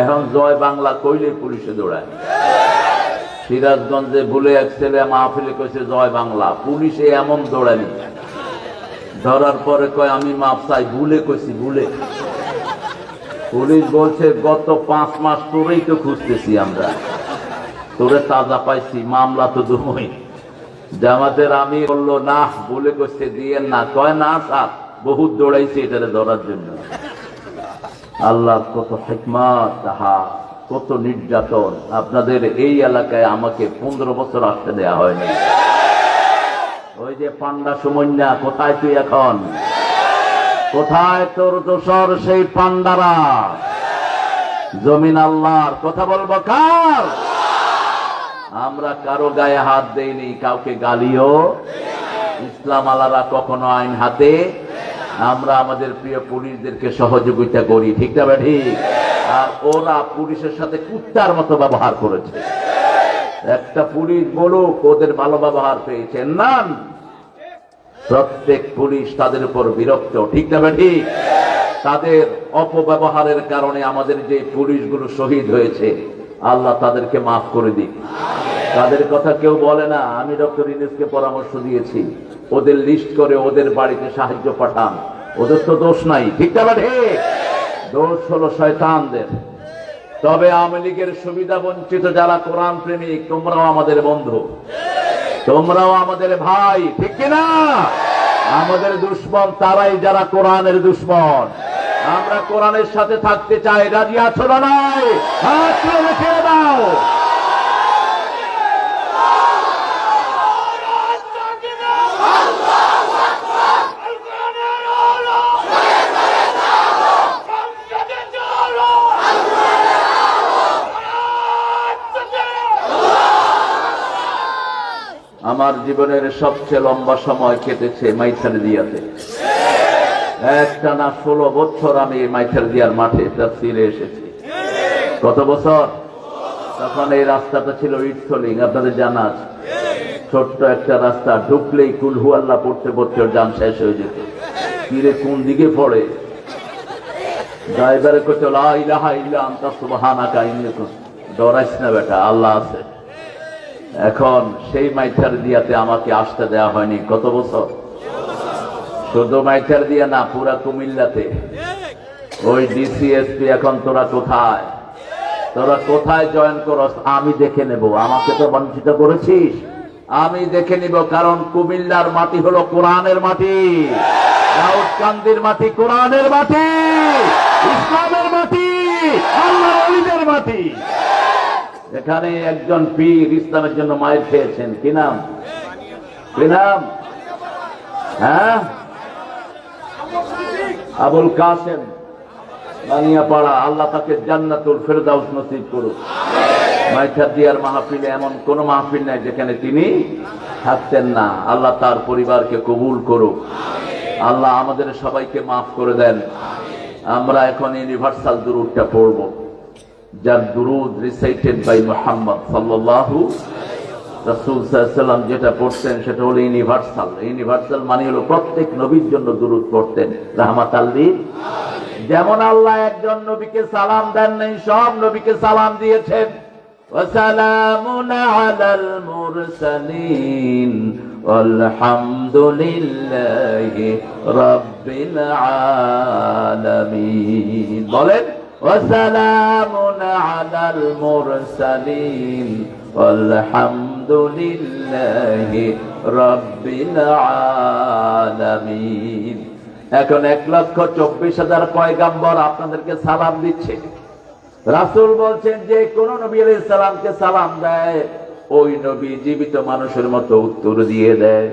এখন জয় বাংলা কইলে পুলিশে দৌড়ায়। সিরাজগঞ্জে ভুলে এক ছেলে মাহফিলে কইছে, জয় বাংলা, পুলিশে এমন দৌড়ানি ধরার পরে কয়, আমি মাপ চাই, ভুলে কইছি, ভুলে। পুলিশ বলছে, গত পাঁচ মাস তোরেই তো খুঁজতেছি আমরা। তোরে তাজা পাইছি, মামলা তো দুমই। জামাতের আমি বলল না বলে কইছে দিয়ে না। কয়, না সাপ বহুত দৌড়াইছে এটারে ধরার জন্য। আল্লাহ কত হেকমাত তাহা কত নির্যাতন। আপনাদের এই এলাকায় আমাকে পনেরো বছর আসতে দেয়া হয়নি। ওই যে পান্ডা সমন্যা, কোথায় তুই এখন? কোথায় তোর দোসর সেই পান্ডারা? জমিন আল্লাহর, কথা বলব কার? আমরা কারও গায়ে হাত দেইনি, কাউকে গালিও। ইসলাম আলারা কখনো আইন হাতে আমরা আমাদের প্রিয় পুলিশদেরকে সহযোগিতা করি, ঠিক না ঠিক আর ওরা পুলিশের সাথে কুত্তার মতো ব্যবহার করেছে। একটা পুলিশ বলুক, ওদের ভালো ব্যবহার পেয়েছেন না প্রত্যেক পুলিশ তাদের উপর বিরক্ত, ঠিক না ঠিক তাদের অপব্যবহারের কারণে আমাদের যে পুলিশগুলো শহীদ হয়েছে, আল্লাহ তাদেরকে মাফ করে দিক। তাদের কথা কেউ বলে না। আমি ডক্টর ইনেসকে পরামর্শ দিয়েছি। ওদের লিস্ট করে ওদের বাড়িতে সাহায্য পাঠান। ওদের তো দোষ নাই। ঠিক না দোষ হলো শয়তানদের। তবে আওয়ামী লীগের সুবিধা বঞ্চিত যারা কোরআন প্রেমিক, তোমরাও আমাদের বন্ধু। তোমরাও আমাদের ভাই। ঠিক না আমাদের দুশ্মন তারাই যারা কোরআনের দুশ্মন। আমরা কোরআনের সাথে থাকতে চাই। রাজি আছো না আমার জীবনের সবচেয়ে লম্বা সময় কেটেছে মাইথালি দিয়াতে। একটা না ষোলো বছর আমি মাইথালি দিয়ার মাঠে তার ফিরে এসেছি। কত বছর? তখন এই রাস্তাটা ছিল ইটসলিং, আপনাদের জানা আছে। ছোট্ট একটা রাস্তা, ঢুকলেই কুলহু আল্লাহ পড়তে পড়তে ওর যান শেষ হয়ে যেত। তীরে কোন দিকে পড়ে? ড্রাইভারে কুনতু ডরাইস না বেটা, আল্লাহ আছে। এখন সেই মাইথার দিয়াতে আমাকে আসতে দেয়া হয়নি। কত বছর? শুধু মাইথার দিয়া না, পুরা কুমিল্লাতে। ওই ডিসিএসপি এখন তোরা কোথায়? তোরা কোথায় জয়েন করস? আমি দেখে নেব। আমাকে তো বঞ্চিত করেছিস। আমি দেখে নিব, কারণ কুমিল্লার মাটি হলো কোরআনের মাটি। দাউদকান্দির মাটি কোরআনের মাটি। ইসলামের মাটি। আল্লাহ মাটি। এখানে একজন পীর ইসলামের জন্য মায়ের খেয়েছেন। কি নাম? কি নাম? হ্যাঁ? আবুল কাসেম, বানিয়াপাড়া। আল্লাহ তাকে জান্নাতুল ফেরদাউস নসিব করুক। মাইথার দিয়ার মাহফিলে এমন কোন মাহফিল নাই যেখানে তিনি থাকতেন না। আল্লাহ তার পরিবারকে কবুল করুক। আল্লাহ আমাদের সবাইকে মাফ করে দেন। আমরা এখন ইউনিভার্সাল দুরুদটা পড়ব। যার দুরুদ রিসাইটেড বাই মোহাম্মদ সাল্লাল্লাহু রাসূল সাল্লাম যেটা পড়তেন সেটা হলো ইউনিভার্সাল ইউনিভার্সাল মানে হলো প্রত্যেক নবীর জন্য দুরুদ পড়তেন রাহমাত আল্লির যেমন আল্লাহ একজন নবীকে সালাম দেন নাই সব নবীকে সালাম দিয়েছেন وسلام على المرسلين والحمد لله رب العالمين বলেন وسلام على المرسلين والحمد لله رب العالمين এখন এক লক্ষ চব্বিশ হাজার পয়গাম্বর আপনাদেরকে সালাম দিচ্ছে রাসুল বলছেন যে কোন নবী আলাইহিস সালামকে সালাম দেয় ওই নবী জীবিত মানুষের মতো উত্তর দিয়ে দেয়